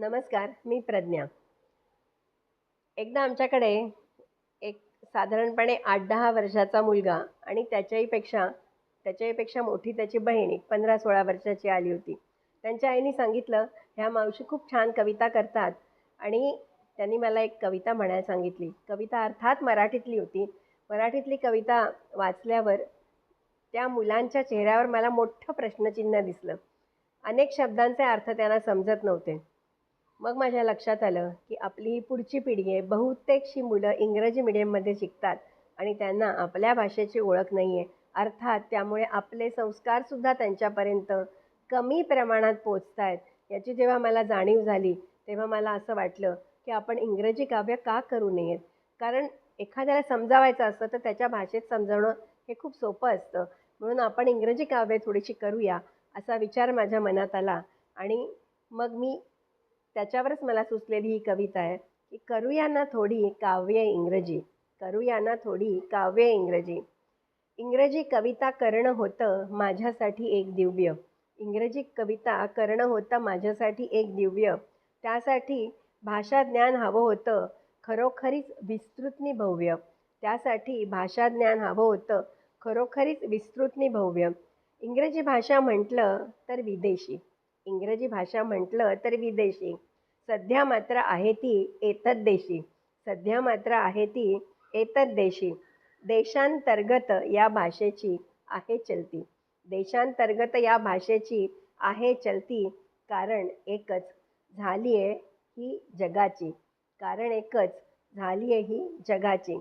नमस्कार मी प्रज्ञा. एकदा आमच्याकडे एक साधारणपणे आठ दहा वर्षाचा मुलगा आणि त्याच्याहीपेक्षा त्याच्याहीपेक्षा मोठी त्याची बहीण एक पंधरा सोळा वर्षाची आली होती. त्यांच्या आईने सांगितलं ह्या मावशी खूप छान कविता करतात. आणि त्यांनी मला एक कविता म्हणायला सांगितली. कविता अर्थात मराठीतली होती. मराठीतली कविता वाचल्यावर त्या मुलांच्या चेहऱ्यावर मला मोठं प्रश्नचिन्ह दिसलं. अनेक शब्दांचे अर्थ त्यांना समजत नव्हते. मग माझ्या लक्षात आलं की आपली ही पुढची पिढी आहे. बहुतेकशी मुलं इंग्रजी मिडियममध्ये शिकतात आणि त्यांना आपल्या भाषेची ओळख नाही आहे अर्थात त्यामुळे आपले संस्कारसुद्धा त्यांच्यापर्यंत कमी प्रमाणात पोचत आहेत याची जेव्हा मला जाणीव झाली तेव्हा मला असं वाटलं की आपण इंग्रजी काव्य का करू नयेत? कारण एखाद्याला समजावायचं असतं तर त्याच्या भाषेत समजावणं हे खूप सोपं असतं. म्हणून आपण इंग्रजी काव्य थोडीशी करूया असा विचार माझ्या मनात आला. आणि मग मी त्याच्यावरच मला सुचलेली ही कविता आहे की करूया ना थोडी काव्य इंग्रजी करूया ना थोडी काव्य इंग्रजी. इंग्रजी कविता करणं होतं माझ्यासाठी एक दिव्य. इंग्रजी कविता करणं होतं माझ्यासाठी एक दिव्य. त्यासाठी भाषा ज्ञान हवं होतं खरोखरीच विस्तृतनी भव्य. त्यासाठी भाषा ज्ञान हवं होतं खरोखरीच विस्तृतनी भव्य. इंग्रजी भाषा म्हटलं तर विदेशी. इंग्रजी भाषा म्हटलं तर विदेशी. सध्या मात्र आहे ती एतद्देशी सध्या मात्र आहे ती एतद्देशी देशांतर्गत या भाषेची आहे चलती. देशांतर्गत या भाषेची आहे चलती कारण एकच. झाली आहे ही जगाची. कारण एकच. झाली आहे ही जगाची.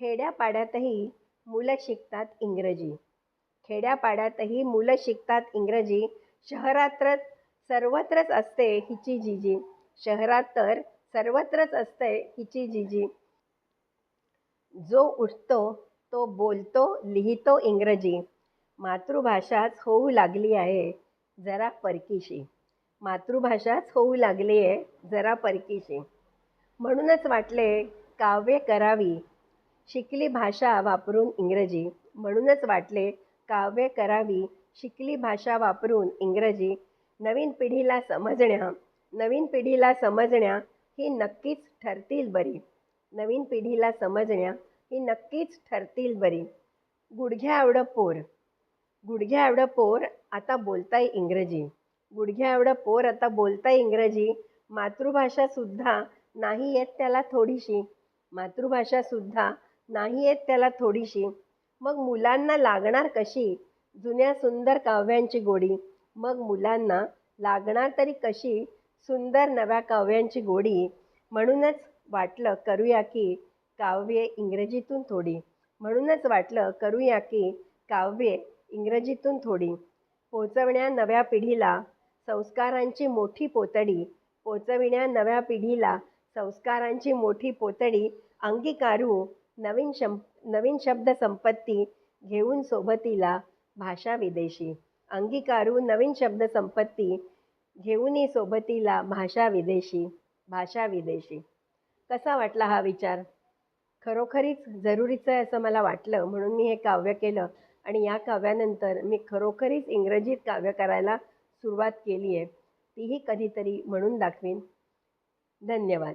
खेड्यापाड्यातही मुलं शिकतात इंग्रजी. खेड्यापाड्यातही मुलं शिकतात इंग्रजी. शहरात सर्वत्रच असते हिची जिजी. शहरात तर सर्वत्रच असते हिची जिजी. जो उठतो तो बोलतो लिहितो इंग्रजी. मातृभाषाच होऊ लागली आहे जरा परकीशी. मातृभाषाच होऊ लागली आहे जरा परकीशी. म्हणूनच वाटले काव्य करावी. शिकली भाषा वापरून इंग्रजी. म्हणूनच वाटले काव्य करावी शिकली भाषा वापरून इंग्रजी नवीन पिढीला समजण्या नवीन पिढीला समजण्या ही नक्कीच ठरतील बरी. नवीन पिढीला समजण्या ही नक्कीच ठरतील बरी. गुडघ्या एवढं पोर. गुडघ्या एवढं पोर आता बोलताय इंग्रजी. गुडघ्या एवढं पोर आता बोलताय इंग्रजी. मातृभाषासुद्धा नाही येत त्याला थोडीशी. मातृभाषासुद्धा नाही येत त्याला थोडीशी. मग मुलांना लागणार कशी? जुन्या सुंदर काव्यांची गोडी. मग मुलांना लागणार तरी कशी सुंदर नव्या काव्यांची गोडी? म्हणूनच वाटलं करूया की काव्ये इंग्रजीतून थोडी. म्हणूनच वाटलं करूया की काव्ये इंग्रजीतून थोडी. पोचवण्या नव्या पिढीला संस्कारांची मोठी पोतडी. पोचविण्या नव्या पिढीला संस्कारांची मोठी पोतडी. अंगीकारू नवीन शं नवीन शब्दसंपत्ती घेऊन सोबतीला भाषा विदेशी. अंगीकारू नवीन शब्द संपत्ती घेऊनही सोबतीला भाषा विदेशी भाषा विदेशी. कसा वाटला हा विचार? खरोखरीच जरुरीचं आहे असं मला वाटलं म्हणून मी हे काव्य केलं आणि या काव्यानंतर मी खरोखरीच इंग्रजीत काव्य करायला सुरुवात केली आहे तीही कधीतरी म्हणून दाखवीन. धन्यवाद.